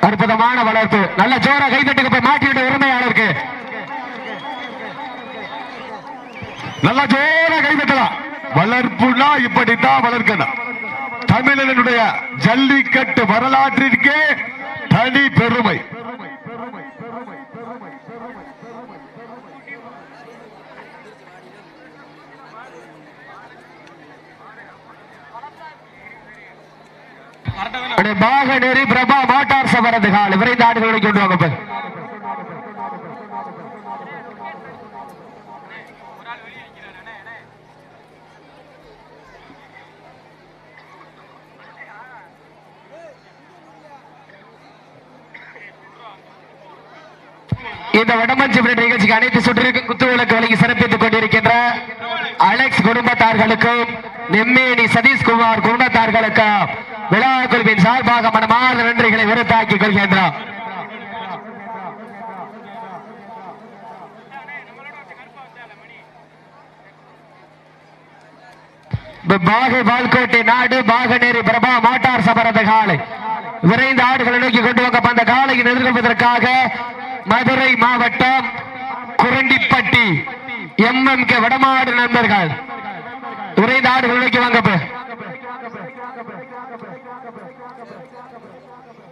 அற்புதமான வளர்ப்பு. நல்ல ஜோர கைதட்டுக்கு போய் மாட்டிவிட்ட உரிமையாளருக்கு. நல்ல ஜோர கைதட்டலாம். வளர்ப்புனா இப்படித்தான் வளர்க்கணும். தமிழனுடைய ஜல்லிக்கட்டு வரலாற்றிற்கே தனி பெருமை. பாகநேரி பிரபா மோட்டார் சவரது கால். விரைந்த ஆடுகளை கொண்டு வாங்க இந்த வடமஞ்சி நிகழ்ச்சிக்கு அனைத்து சுற்றிற்கும் குத்துவிளக்கு வழங்கி சிறப்பித்துக் கொண்டிருக்கின்ற அலெக்ஸ் குடும்பத்தார்களுக்கும் நெம்மேனி சதீஷ்குமார் குடும்பத்தார்களுக்கும் விழா குழுவின் சார்பாக மனமார்ந்த நன்றிகளை விருத்தாக்கிக் கொள்கின்றோம். பாகை பால்கோட்டை நாடு பாகநேரி பிரபா மாட்டார் சபரத காலை. விரைந்த ஆடுகளை நோக்கி கொண்டு வந்த அந்த காலையை எதிர்கொள்வதற்காக மதுரை மாவட்டம் குரண்டிப்பட்டி எம் எம் கே வடமாடு நண்பர்கள். விரைந்த ஆடுகளை நோக்கி வாங்க Thank you.